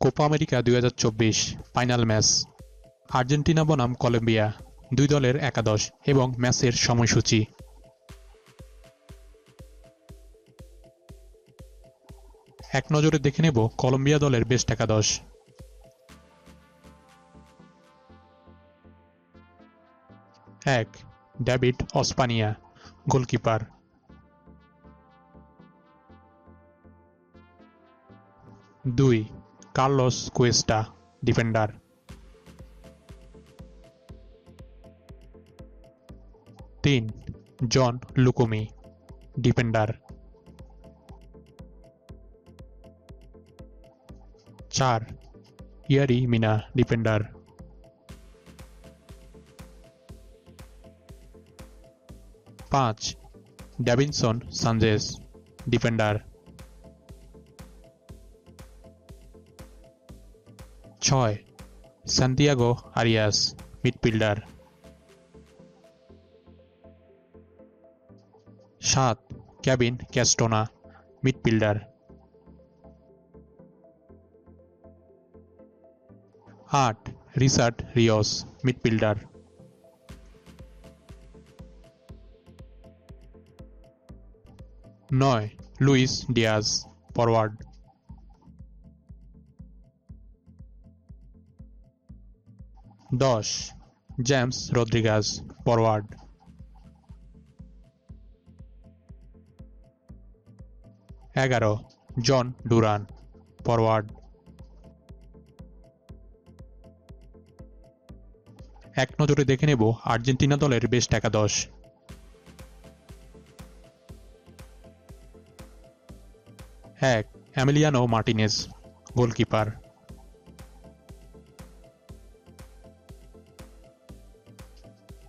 Copa America দুই হাজার চব্বিশ ফাইনাল ম্যাচ। আর্জেন্টিনা বনাম কলম্বিয়া, দুই দলের একাদশ এবং ম্যাচের সময়সূচি। এক নজরে দেখে নেব কলম্বিয়া দলের বেস্ট একাদশ। এক, ডেভিড অসপানিয়া, গোলকিপার। দুই কার্লোস কুয়েস্টা ডিফেন্ডার তিন জন লুকুমি ডিফেন্ডার চার ইয়ারি মিনা ডিফেন্ডার পাঁচ ড্যাভিনসন সানজেস ডিফেন্ডার ছয় সান্তিয়াগো আরিয়াস মিডফিল্ডার সাত ক্যাবিন ক্যাস্টোনা মিডফিল্ডার আট রিসার্ড রিওস মিডফিল্ডার নয় লুইস ডিয়াজ ফরওয়ার্ড দশ। James Rodriguez forward. এগারো। Jhon Duran, forward. এক নজরে দেখে নেব আর্জেন্টিনা দলের বেস্ট একাদশ এক, অ্যামিলিয়ানো মার্টিনেজ, গোলকিপার।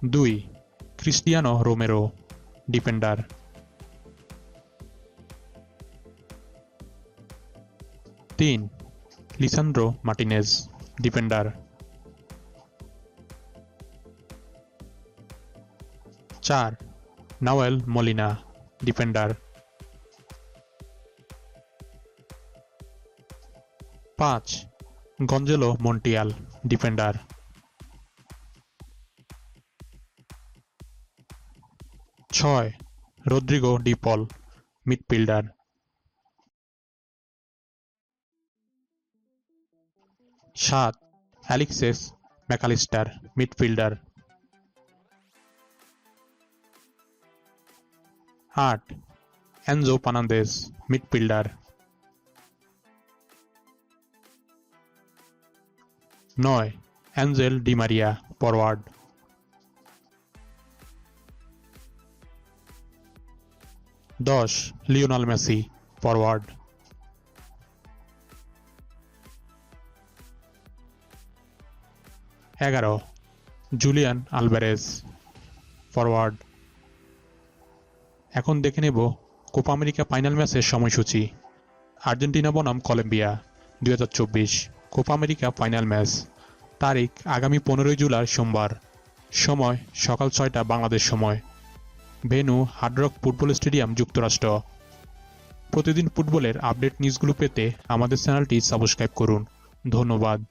দুই, ক্রিস্টিয়ানো রোমেরো ডিফেন্ডার। তিন, লিসান্দ্রো মার্টিনেজ ডিফেন্ডার। চার, নাওয়েল মলিনা ডিফেন্ডার। পাঁচ, গঞ্জেলো মন্টিয়াল ডিফেন্ডার। ছয়, রদ্রিগো ডিপল মিডফিল্ডার। সাত, অ্যালেক্সেস ম্যাকালিস্টার, মিডফিল্ডার। আট, এনজো পানান্দেস মিডফিল্ডার। নয় অ্যাঞ্জেল ডিমারিয়া, ফরওয়ার্ড। দশ, লিওনাল মেসি ফরওয়ার্ড এগারো, জুলিয়ান আলভারেজ ফরওয়ার্ড এখন দেখে নেব কোপা আমেরিকা ফাইনাল ম্যাচের সময়সূচি। আর্জেন্টিনা বনাম কলম্বিয়া, দুই হাজার চব্বিশ, কোপা আমেরিকা ফাইনাল ম্যাচ। তারিখ আগামী পনেরোই জুলাই সোমবার। সময় সকাল ছয়টা, বাংলাদেশ সময়। ভেন্যু হার্ডরক ফুটবল স্টেডিয়াম যুক্তরাষ্ট্র। প্রতিদিন ফুটবলের আপডেট নিউজগুলো পেতে আমাদের চ্যানেলটি সাবস্ক্রাইব করুন। ধন্যবাদ।